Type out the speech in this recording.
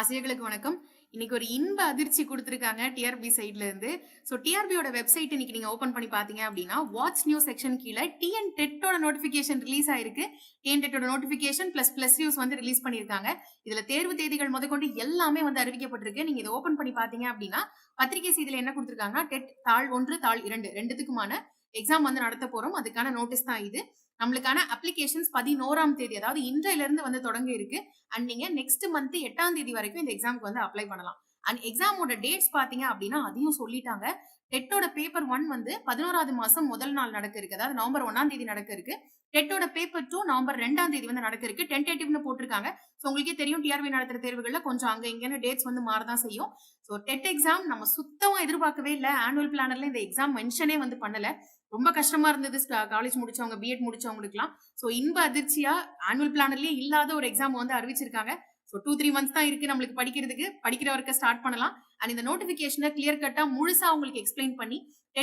ஆசிரியர்களுக்கு வணக்கம். இன்னைக்கு ஒரு இன்ப அதிர்ச்சி கொடுத்துருக்காங்க டிஆர்பி சைட்ல இருந்து. ஸோ டிஆர்பியோட வெப்சைட் இன்னைக்கு நீங்க ஓபன் பண்ணி பாத்தீங்க அப்படின்னா வாட்ச் நியூஸ் செக்ஷன் கீழே டிஎன் டெட்டோட நோட்டிபிகேஷன் ரிலீஸ் ஆயிருக்கு. டிஎன் டெட்டோட நோட்டிபிகேஷன் பிளஸ் பிளஸ் நியூஸ் வந்து ரிலீஸ் பண்ணிருக்காங்க இதுல தேர்வு தேதிகள் முதற்கொண்டு எல்லாமே வந்து அறிவிக்கப்பட்டிருக்கு. நீங்க இதை ஓபன் பண்ணி பாத்தீங்க அப்படின்னா பத்திரிகை செய்தியில என்ன கொடுத்துருக்காங்கன்னா டெட் தாள் ஒன்று தாள் இரண்டு ரெண்டுத்துக்குமான எக்ஸாம் வந்து நடத்த போறோம். அதுக்கான நோட்டீஸ் தான் இது. நம்மளுக்கான அப்ளிகேஷன்ஸ் பதினோராம் தேதி அதாவது இன்றையில இருந்து வந்து தொடங்க இருக்கு அண்ட் நீங்க நெக்ஸ்ட் மந்த் எட்டாம் தேதி வரைக்கும் இந்த எக்ஸாம்க்கு வந்து அப்ளை பண்ணலாம். அண்ட் எக்ஸாமோட டேட்ஸ் பாத்தீங்க அப்படின்னா அதையும் சொல்லிட்டாங்க. டெட்டோட பேப்பர் ஒன் வந்து பதினோராவது மாசம் முதல் நாள் நடக்க இருக்கு. அதாவது நவம்பர் ஒன்னாம் தேதி நடக்க இருக்கு. டெட்டோட பேப்பர் டூ நவம்பர் ரெண்டாம் தேதி வந்து நடக்க இருக்கு. டென்டேட்டிவ்னு போட்டிருக்காங்க. ஸோ உங்களுக்கே தெரியும் டிஆர்பி நடத்துற தேர்வுகள்ல கொஞ்சம் அங்க இங்கேன்னு டேட்ஸ் வந்து மாறதான் செய்யும். ஸோ டெட் எக்ஸாம் நம்ம சுத்தமா எதிர்பார்க்கவே இல்லை. ஆனுவல் பிளானர்ல இந்த எக்ஸாம் மென்ஷனே வந்து பண்ணல. ரொம்ப கஷ்டமா இருந்தது. காலேஜ் முடிச்சவங்க பிஎட் முடிச்சவங்களுக்குலாம் ஸோ இன்ப அதிர்ச்சியா ஆனுவல் பிளானர்லயே இல்லாத ஒரு எக்ஸாம் வந்து அறிவிச்சிருக்காங்க. ஸோ டூ த்ரீ மந்த்ஸ் தான் இருக்கு நம்மளுக்கு படிக்கிறதுக்கு. படிக்கிற வரைக்கும் ஸ்டார்ட் பண்ணலாம். அண்ட் இந்த நோட்டிபிகேஷனை கிளியர் கட்டா முழுசா உங்களுக்கு எக்ஸ்பிளைன் பண்ணி